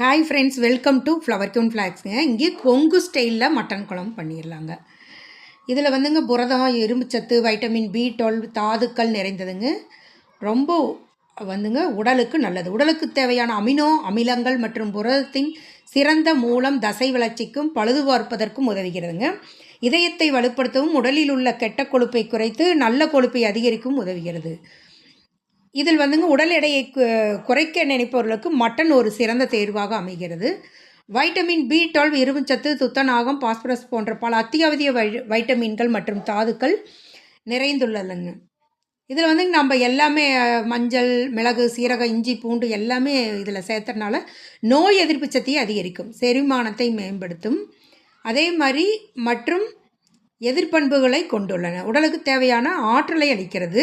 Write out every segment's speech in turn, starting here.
Hi friends welcome to flower queen ஃப்ளாக்ஸுங்க இங்கே கொங்கு ஸ்டைலில் mutton குழம்பு பண்ணிடலாங்க. இதில் வந்துங்க புரதம் இரும்புச்சத்து வைட்டமின் பி டுவெல் தாதுக்கள் நிறைந்ததுங்க. ரொம்ப வந்துங்க உடலுக்கு நல்லது. உடலுக்கு தேவையான அமினோ அமிலங்கள் மற்றும் புரதத்தின் சிறந்த மூலம் தசை வளர்ச்சிக்கும் பழுது பார்ப்பதற்கும் உதவுகிறதுங்க. இதயத்தை வலுப்படுத்தவும் உடலில் உள்ள கெட்ட கொழுப்பை குறைத்து நல்ல கொழுப்பை அதிகரிக்கவும் உதவுகிறது. இதில் வந்துங்க உடல் எடையை குறைக்க நினைப்பவர்களுக்கு மட்டன் ஒரு சிறந்த தேர்வாக அமைகிறது. வைட்டமின் பி டுவெல் இரும்புச்சத்து துத்தநாகம் பாஸ்பரஸ் போன்ற பல அத்தியாவசிய வை வைட்டமின்கள் மற்றும் தாதுக்கள் நிறைந்துள்ளதுங்க இதில் வந்து நம்ம எல்லாமே மஞ்சள் மிளகு சீரகம் இஞ்சி பூண்டு எல்லாமே இதில் சேர்த்துறனால நோய் எதிர்ப்பு சக்தியை அதிகரிக்கும் செரிமானத்தை மேம்படுத்தும். அதே மாதிரி மற்றும் எதிர்ப்பண்புகளை கொண்டுள்ளன. உடலுக்கு தேவையான ஆற்றலை அளிக்கிறது.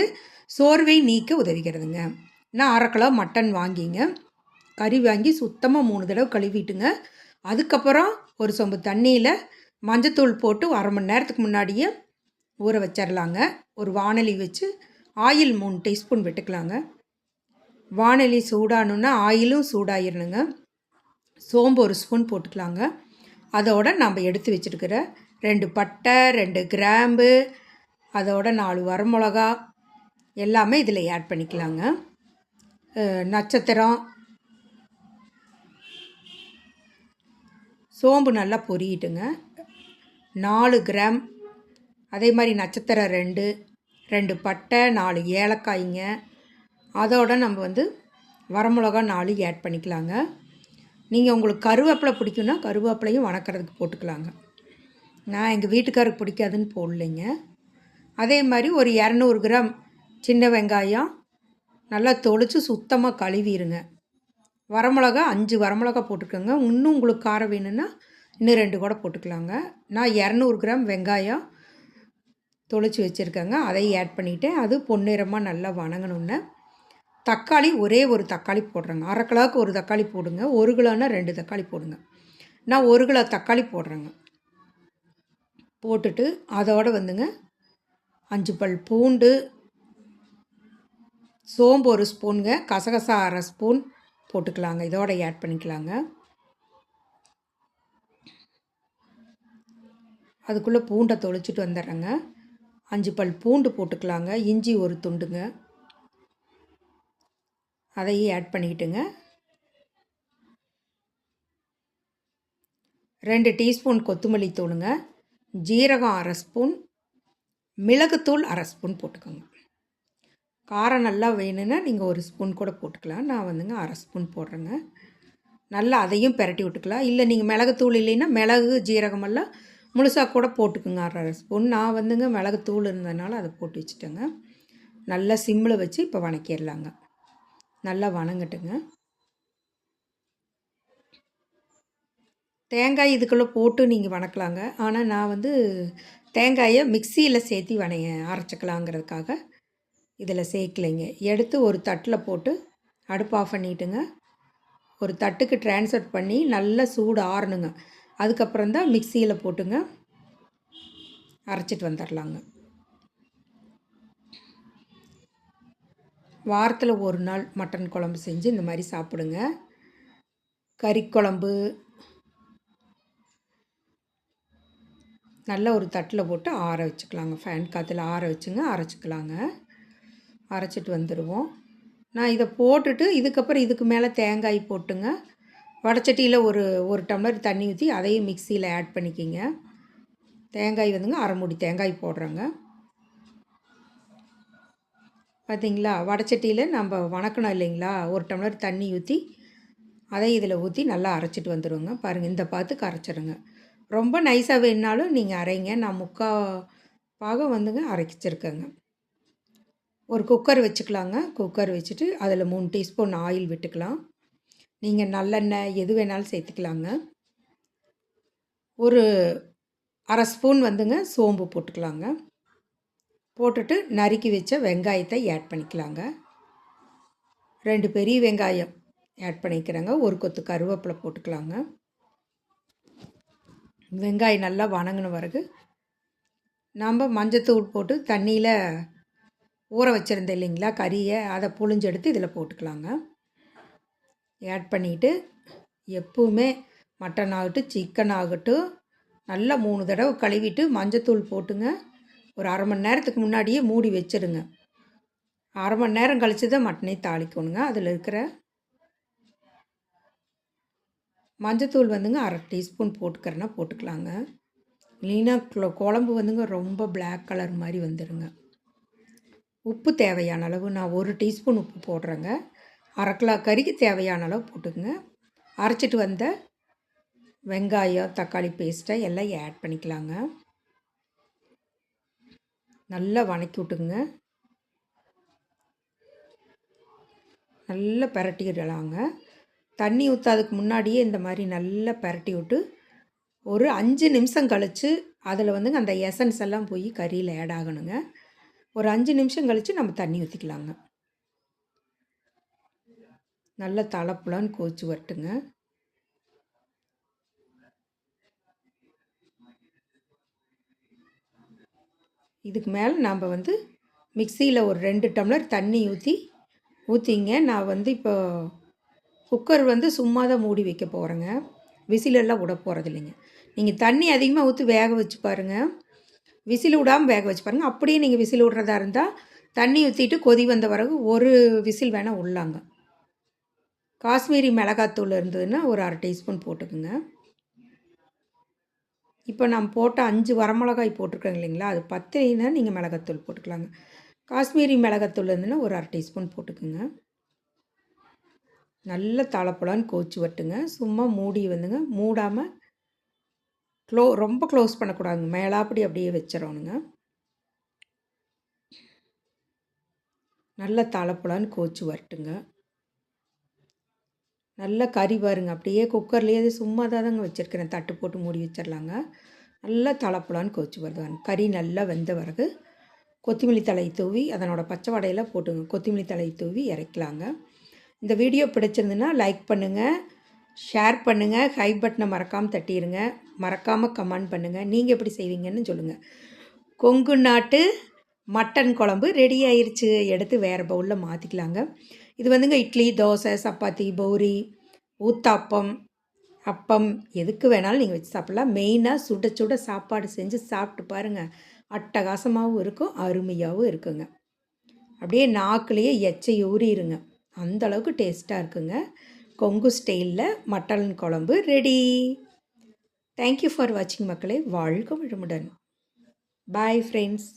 சோர்வை நீக்க உதவுகிறதுங்க. நான் அரை கிலோ மட்டன் வாங்கிங்க. கறி வாங்கி சுத்தமாக மூணு தடவை கழுவிட்டுங்க. அதுக்கப்புறம் ஒரு சொம்பு தண்ணியில் மஞ்சத்தூள் போட்டு அரை மணி நேரத்துக்கு முன்னாடியே ஊற வச்சிடலாங்க ஒரு வாணலி வச்சு ஆயில் மூணு டீஸ்பூன் விட்டுக்கலாங்க. வானலி சூடானுன்னா ஆயிலும் சூடாயிரணுங்க. சோம்பு ஒரு ஸ்பூன் போட்டுக்கலாங்க. அதோட நம்ம எடுத்து வச்சுருக்கிற ரெண்டு பட்டை ரெண்டு கிராம்பு அதோட நாலு வரமிளகா எல்லாமே இதில் ஆட் பண்ணிக்கலாங்க. நட்சத்திரம். சோம்பு நல்லா பொரியிட்டுங்க நாலு கிராம். அதே மாதிரி நட்சத்திரம் ரெண்டு ரெண்டு பட்டை நாலு ஏலக்காய்ங்க. அதோட நம்ம வந்து வரமிளகா நாலு ஆட் பண்ணிக்கலாங்க. நீங்கள் உங்களுக்கு கருவேப்பிலை பிடிக்குன்னா கருவேப்பிலையும் வணக்கிறதுக்கு போட்டுக்கலாங்க. நான் எங்கள் வீட்டுக்காருக்கு பிடிக்காதுன்னு போடலைங்க. அதே மாதிரி ஒரு இரநூறு கிராம் சின்ன வெங்காயம் நல்லா தொளித்து சுத்தமாக கழுவிடுங்க வரமிளகா அஞ்சு வரமிளகா போட்டுக்கோங்க. இன்னும் உங்களுக்கு காரம் வேணும்னா இன்னும் ரெண்டு கூட போட்டுக்கலாங்க. நான் இரநூறு கிராம் வெங்காயம் தொளிச்சு வச்சுருக்கேங்க. அதை ஆட் பண்ணிவிட்டு அது பொன்னிறமாக நல்லா வணங்கணுன்னு தக்காளி ஒரே ஒரு தக்காளி போடுறேங்க. அரை கிலோவுக்கு ஒரு தக்காளி போடுங்க. ஒரு கிலோன்னா ரெண்டு தக்காளி போடுங்க. நான் ஒரு கிலோ தக்காளி போடுறேங்க. போட்டுட்டு அதோட வந்துங்க அஞ்சு பல் பூண்டு சோம்பு ஒரு ஸ்பூனுங்க கசகசா அரை ஸ்பூன் போட்டுக்கலாங்க. இதோட ஆட் பண்ணிக்கலாங்க. அதுக்குள்ளே பூண்டை தொளிச்சிட்டு வந்துடுறேங்க. அஞ்சு பல் பூண்டு போட்டுக்கலாங்க. இஞ்சி ஒரு துண்டுங்க. அதையும் ஆட் பண்ணிக்கிட்டுங்க. ரெண்டு டீஸ்பூன் கொத்தமல்லி தூளுங்க. ஜீரகம் அரை ஸ்பூன். மிளகுத்தூள் அரை ஸ்பூன் போட்டுக்கோங்க. காரம் நல்லா வேணும்னா நீங்கள் ஒரு ஸ்பூன் கூட போட்டுக்கலாம். நான் வந்துங்க அரை ஸ்பூன் போடுறேங்க. நல்லா அதையும் பிரட்டி விட்டுக்கலாம். இல்லை நீங்கள் மிளகுத்தூள் இல்லைன்னா மிளகு ஜீரகமெல்லாம் முழுசாக கூட போட்டுக்குங்க. அரை அரை ஸ்பூன். நான் வந்துங்க மிளகுத்தூள் இருந்ததுனால அதை போட்டு வச்சுட்டேங்க. நல்லா சிம்மில் வச்சு இப்போ வணக்கிடலாங்க. நல்லா வணங்கட்டுங்க. தேங்காய் இதுக்குள்ளே போட்டு நீங்கள் வணக்கலாங்க. ஆனால் நான் வந்து தேங்காயை மிக்சியில் சேர்த்தி வணைய அரைச்சிக்கலாங்கிறதுக்காக இதில் சேர்க்கலைங்க. எடுத்து ஒரு தட்டில் போட்டு அடுப்பு ஆஃப் பண்ணிட்டுங்க. ஒரு தட்டுக்கு டிரான்ஸ்ஃபர் பண்ணி நல்லா சூடு ஆறணுங்க. அதுக்கப்புறம் தான் மிக்சியில் போட்டுங்க. அரைச்சிட்டு வந்துடலாங்க வாரத்தில் ஒரு நாள் மட்டன் குழம்பு செஞ்சு இந்த மாதிரி சாப்பிடுங்க. கறி குழம்பு. நல்ல ஒரு தட்டில் போட்டு ஆற வச்சுக்கலாங்க. ஃபேன் காற்றுல ஆற வச்சுங்க அரைச்சிக்கலாங்க. அரைச்சிட்டு வந்துடுவோம் நான் இதை போட்டுட்டு இதுக்கப்புறம் இதுக்கு மேலே தேங்காய் போட்டுங்க. வடச்சட்டியில் ஒரு ஒரு டம்ளர் தண்ணி ஊற்றி அதையும் மிக்சியில் ஆட் பண்ணிக்கிங்க. தேங்காய் வந்துங்க அரைமுடி தேங்காய் போடுறேங்க. பார்த்தீங்களா வடச்சட்டியில் நம்ம வணக்கணும் இல்லைங்களா? ஒரு டம்ளர் தண்ணி ஊற்றி அதை இதில் ஊற்றி நல்லா அரைச்சிட்டு வந்துடுவோங்க பாருங்கள் இந்த பாத்துக்கு அரைச்சிடுங்க ரொம்ப நைஸாக வேணுனாலும் நீங்கள் அரைங்க. நான் முக்கால் பாகம் வந்துங்க அரைச்சிருக்கேங்க. ஒரு குக்கர் வச்சுக்கலாங்க. குக்கர் வச்சுட்டு அதில் மூணு டீஸ்பூன் ஆயில் விட்டுக்கலாம். நீங்கள் நல்லெண்ணெய் எது வேணாலும் சேர்த்துக்கலாங்க. ஒரு அரை ஸ்பூன் வந்துங்க சோம்பு போட்டுக்கலாங்க. போட்டுட்டு நறுக்கி வச்ச வெங்காயத்தை ஆட் பண்ணிக்கலாங்க. ரெண்டு பெரிய வெங்காயம் ஆட் பண்ணிக்கிறேங்க. ஒரு கொத்து கருவேப்பிலை போட்டுக்கலாங்க. வெங்காயம் நல்லா வணங்கின பிறகு நம்ம மஞ்சத்தூள் போட்டு தண்ணியில் ஊற வச்சுருந்தேன் இல்லைங்களா கறியை அதை புழிஞ்செடுத்து இதில் போட்டுக்கலாங்க. ஆட் பண்ணிவிட்டு எப்பவுமே மட்டன் ஆகட்டும் சிக்கன் ஆகட்டும் நல்லா மூணு தடவை கழுவிட்டு மஞ்சத்தூள் போட்டுங்க. ஒரு அரை மணி நேரத்துக்கு முன்னாடியே மூடி வச்சிடுங்க அரை மணி நேரம் கழித்து தான் மட்டனை தாளிக்கணுங்க. அதில் இருக்கிற மஞ்சத்தூள் வந்துங்க அரை டீஸ்பூன் போட்டுக்கிறேன்னா போட்டுக்கலாங்க. இல்லைன்னா குழம்பு வந்துங்க ரொம்ப பிளாக் கலர் மாதிரி வந்துடுங்க உப்பு தேவையான அளவு நான் ஒரு டீஸ்பூன் உப்பு போடுறேங்க. அரை கிலோ கறிக்கு தேவையான அளவு போட்டுக்கோங்க. அரைச்சிட்டு வந்த வெங்காயம் தக்காளி பேஸ்ட்டை எல்லாம் ஆட் பண்ணிக்கலாங்க. நல்லா வணக்கி விட்டுங்க நல்லா பரட்டிடலாங்க தண்ணி ஊற்றாதுக்கு முன்னாடியே இந்த மாதிரி நல்லா பிரட்டி விட்டு ஒரு அஞ்சு நிமிஷம் கழித்து அதில் வந்துங்க அந்த எசன்ஸ் எல்லாம் போய் கறியில் ஆட் ஆகணுங்க. ஒரு அஞ்சு நிமிஷம் கழித்து நம்ம தண்ணி ஊற்றிக்கலாங்க நல்ல தலைப்புலான்னு கோச்சு வரட்டுங்க. இதுக்கு மேலே நாம் வந்து மிக்சியில் ஒரு ரெண்டு டம்ளர் தண்ணி ஊற்றி ஊற்றிங்க நான் வந்து இப்போ குக்கர் வந்து சும்மா தான் மூடி வைக்க போகிறேங்க விசிலெல்லாம் விட போகிறது இல்லைங்க நீங்கள் தண்ணி அதிகமாக ஊற்றி வேக வச்சு பாருங்கள் விசில் விடாமல் வேக வச்சு பாருங்கள் அப்படியே நீங்கள் விசில் விட்றதா இருந்தால் தண்ணி ஊற்றிட்டு கொதி வந்த பிறகு ஒரு விசில் வேணால் உள்ளாங்க. காஷ்மீரி மிளகாத்தூள் இருந்ததுன்னா ஒரு அரை டீஸ்பூன் போட்டுக்குங்க. இப்போ நான் போட்ட அஞ்சு வரமிளகாய் போட்டிருக்கேங்க இல்லைங்களா? அது பத்துனா நீங்கள் மிளகாத்தூள் போட்டுக்கலாங்க. காஷ்மீரி மிளகாத்தூள் இருந்துன்னா ஒரு அரை டீஸ்பூன் போட்டுக்குங்க. நல்ல தலைப்பழம்னு கோச்சு வட்டுங்க. சும்மா மூடி வந்துங்க. மூடாமல் க்ளோ ரொம்ப க்ளோஸ் பண்ணக்கூடாதுங்க. மேலாப்படி அப்படியே வச்சிடணுங்க. நல்ல தலைப்புலான்னு கோச்சு வரட்டுங்க. நல்லா கறி பாருங்க. அப்படியே குக்கர்லேயே சும்மா தான் தாங்க வச்சுருக்கிறேன். தட்டு போட்டு மூடி வச்சிடலாங்க. நல்லா தலைப்புலான்னு கோச்சு வருதுங்க கறி நல்லா வெந்த பிறகு கொத்தமல்லி தலை தூவி அதனோட பச்சை வடையில் போட்டுங்க. கொத்தமல்லி தலை தூவி இறக்கலாங்க. இந்த வீடியோ பிடிச்சிருந்துன்னா லைக் பண்ணுங்கள் ஷேர் பண்ணுங்கள் ஹை பட்டனை மறக்காமல் தட்டிடுங்க மறக்காமல் கமெண்ட் பண்ணுங்கள் நீங்கள் எப்படி செய்வீங்கன்னு சொல்லுங்கள் கொங்கு நாட்டு மட்டன் குழம்பு ரெடி ஆயிடுச்சு எடுத்து வேறு பவுலில் மாற்றிக்கலாங்க இது வந்துங்க இட்லி தோசை சப்பாத்தி பௌரி ஊத்தாப்பம் அப்பம் எதுக்கு வேணாலும் நீங்கள் வச்சு சாப்பிட்லாம். மெயினாக சுட சுட சாப்பாடு செஞ்சு சாப்பிட்டு பாருங்கள் அட்டகாசமாகவும் இருக்கும் அருமையாகவும் இருக்குங்க. அப்படியே நாக்குலேயே எச்சை ஊறிடுங்க அந்த அளவுக்கு டேஸ்ட்டாக இருக்குங்க. கொங்கு ஸ்டைலில் மட்டன் குழம்பு ரெடி தேங்க்யூ ஃபார் வாட்சிங் மக்களே. வாழ்க வளமுடன். Bye friends